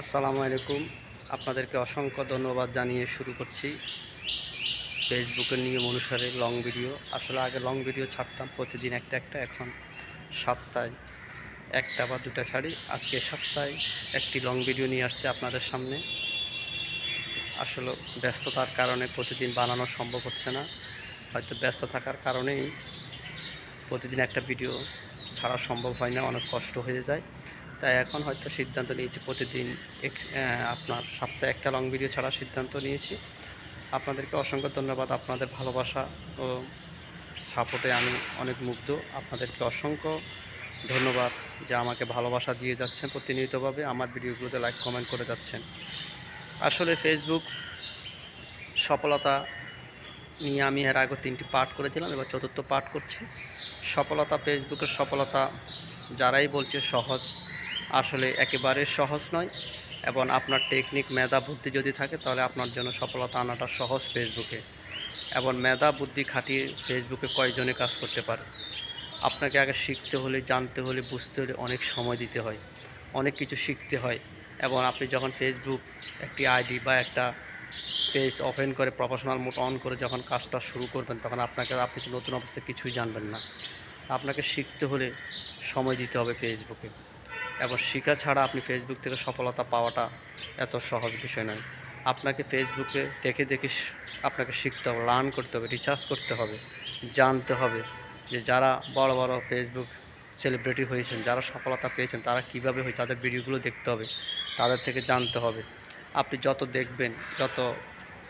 আসসালামু আলাইকুম। আপনাদেরকে অসংখ্য ধন্যবাদ জানিয়ে শুরু করছি। ফেসবুকের নিয়ম অনুসারে লং ভিডিও আসলে আগে লং ভিডিও ছাড়তাম, প্রতিদিন একটা একটা, এখন সপ্তাহে একটা বা দুটা ছাড়ি। আজকে সপ্তাহে একটি লং ভিডিও নিয়ে আসছে আপনাদের সামনে। আসলে ব্যস্ততার কারণে প্রতিদিন বানানো সম্ভব হচ্ছে না। হয়তো ব্যস্ত থাকার কারণেই প্রতিদিন একটা ভিডিও ছাড়া সম্ভব হয় না, অনেক কষ্ট হয়ে যায়। তাই এখন হয়তো সিদ্ধান্ত নিয়েছি প্রতিদিন এক- আপনার সপ্তাহে একটা লং ভিডিও ছাড়ার সিদ্ধান্ত নিয়েছি। আপনাদেরকে অসংখ্য ধন্যবাদ, আপনাদের ভালোবাসা ও সাপোর্টে আমি অনেক মুগ্ধ। আপনাদেরকে অসংখ্য ধন্যবাদ যে আমাকে ভালোবাসা দিয়ে যাচ্ছেন প্রতিনিয়তভাবে, আমার ভিডিওগুলোতে লাইক কমেন্ট করে যাচ্ছেন। আসলে ফেসবুক সফলতা নিয়ে আমি এর আগে তিনটি পাঠ করেছিলাম, এবার চতুর্থ পাঠ করছি। সফলতা ফেসবুকের সফলতা যারাই বলছে সহজ আসলে একেবারে সহজ নয় এবং আপনার টেকনিক মেধা বুদ্ধি যদি থাকে, তাহলে আপনার জন্য সফলতা আনাটা সহজ ফেসবুকে। এবং মেধা বুদ্ধি খাটিয়ে ফেসবুকে কয়জনে কাজ করতে পারে? আপনাকে আগে শিখতে হলে, জানতে হলে, বুঝতে হলে অনেক সময় দিতে হয়, অনেক কিছু শিখতে হয়। এবং আপনি যখন ফেসবুক একটি আইডি বা একটা পেজ ওপেন করে, প্রফেশনাল মোড অন করে যখন কাজটা শুরু করবেন, তখন আপনাকে আপনি নতুন অবস্থায় কিছুই জানবেন না। আপনাকে শিখতে হলে সময় দিতে হবে ফেসবুকে। এবং শেখা ছাড়া আপনি ফেসবুক থেকে সফলতা পাওয়াটা এত সহজ বিষয় নয়। আপনাকে ফেসবুকে দেখে দেখে আপনাকে শিখতে হবে লার্ন করতে হবে রিচার্জ করতে হবে, জানতে হবে যে যারা বড় বড় ফেসবুক সেলিব্রিটি হয়েছেন, যারা সফলতা পেয়েছেন, তারা কীভাবে হয়, তাদের ভিডিওগুলো দেখতে হবে, তাদের থেকে জানতে হবে। আপনি যত দেখবেন, যত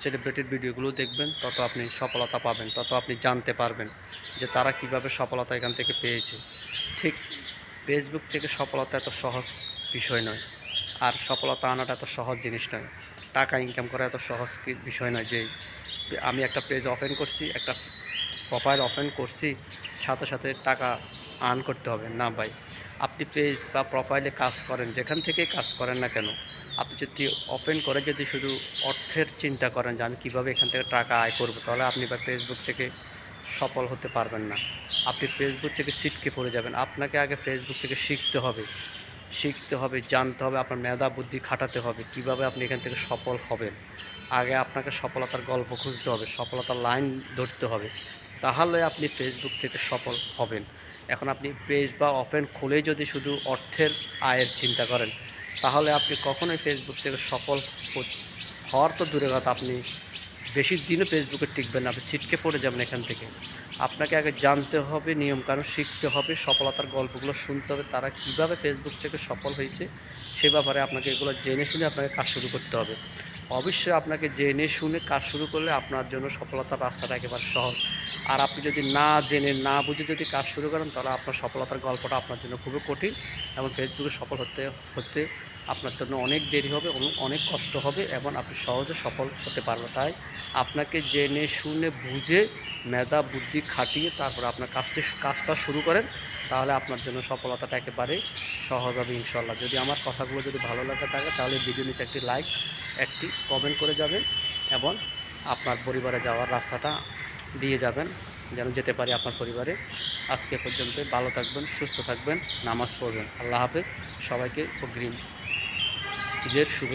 সেলিব্রিটির ভিডিওগুলো দেখবেন, তত আপনি সফলতা পাবেন, তত আপনি জানতে পারবেন যে তারা কীভাবে সফলতা এখান থেকে পেয়েছে। ঠিক ফেসবুক থেকে সফলতা এত সহজ বিষয় নয়। আর সফলতা আনাটা এত সহজ জিনিস নয়। টাকা ইনকাম করা এত সহজ বিষয় নয় যে আমি একটা পেজ ওপেন করছি, একটা প্রোফাইল ওপেন করছি, সাথে সাথে টাকা আর্ন করতে হবে। না ভাই, আপনি পেজ বা প্রোফাইলে কাজ করেন, যেখান থেকে কাজ করেন না কেন, আপনি যদি ওপেন করে যদি শুধু অর্থের চিন্তা করেন যে আমি কীভাবে এখান থেকে টাকা আয় করব, তাহলে আপনি বা ফেসবুক থেকে সফল হতে পারবেন না। আপনি ফেসবুক থেকে ছিটকে পড়ে যাবেন। আপনাকে আগে ফেসবুক থেকে শিখতে হবে। শিখতে হবে, জানতে হবে, আপনার মেধা বুদ্ধি খাটাতে হবে, কীভাবে আপনি এখান থেকে সফল হবেন। আগে আপনাকে সফলতার গল্প খুঁজতে হবে, সফলতার লাইন ধরতে হবে। তাহলে আপনি ফেসবুক থেকে সফল হবেন। এখন আপনি পেজ বা ওপেন খুলেই যদি শুধু অর্থের আয়ের চিন্তা করেন, তাহলে আপনি কখনোই ফেসবুক থেকে সফল হওয়ার তো দূরে কথা, আপনি বেশি দিনও ফেসবুকে টিকবেন না, আপনি ছিটকে পড়ে যাবেন এখান থেকে। আপনাকে আগে জানতে হবে, নিয়মকানুন শিখতে হবে, সফলতার গল্পগুলো শুনতে হবে, তারা কীভাবে ফেসবুক থেকে সফল হয়েছে, সে ব্যাপারে আপনাকে এগুলো জেনে শুনে আপনাকে কাজ শুরু করতে হবে। অবশ্যই আপনাকে জেনে শুনে কাজ শুরু করলে আপনার জন্য সফলতার রাস্তাটা একেবারে সহজ। আর আপনি যদি না জেনে, না বুঝে যদি কাজ শুরু করেন, তাহলে আপনার সফলতার গল্পটা আপনার জন্য খুবই কঠিন এবং ফেসবুকে সফল হতে হতে আপনার জন্য অনেক দেরি হবে এবং অনেক কষ্ট হবে এবং আপনি সহজে সফল হতে পারবেন। তাই আপনাকে জেনে শুনে বুঝে মেধা, বুদ্ধি খাটিয়ে তারপর আপনার কাজটি, কাজটা শুরু করেন, তাহলে আপনার জন্য সফলতাটা একেবারে সহজ হবে ইনশাল্লাহ যদি আমার কথাগুলো যদি ভালো লাগে থাকে, তাহলে ভিডিও নিচে একটি লাইক একটি কমেন্ট করে যাবেন এবং আপনার পরিবারে যাওয়ার রাস্তাটা দিয়ে যাবেন, যেন যেতে পারি আপনার পরিবারে। আজকে পর্যন্ত ভালো থাকবেন, সুস্থ থাকবেন, নামাজ পড়বেন। আল্লাহ হাফেজ, সবাইকে অগ্রিম ঈদের শুভেচ্ছা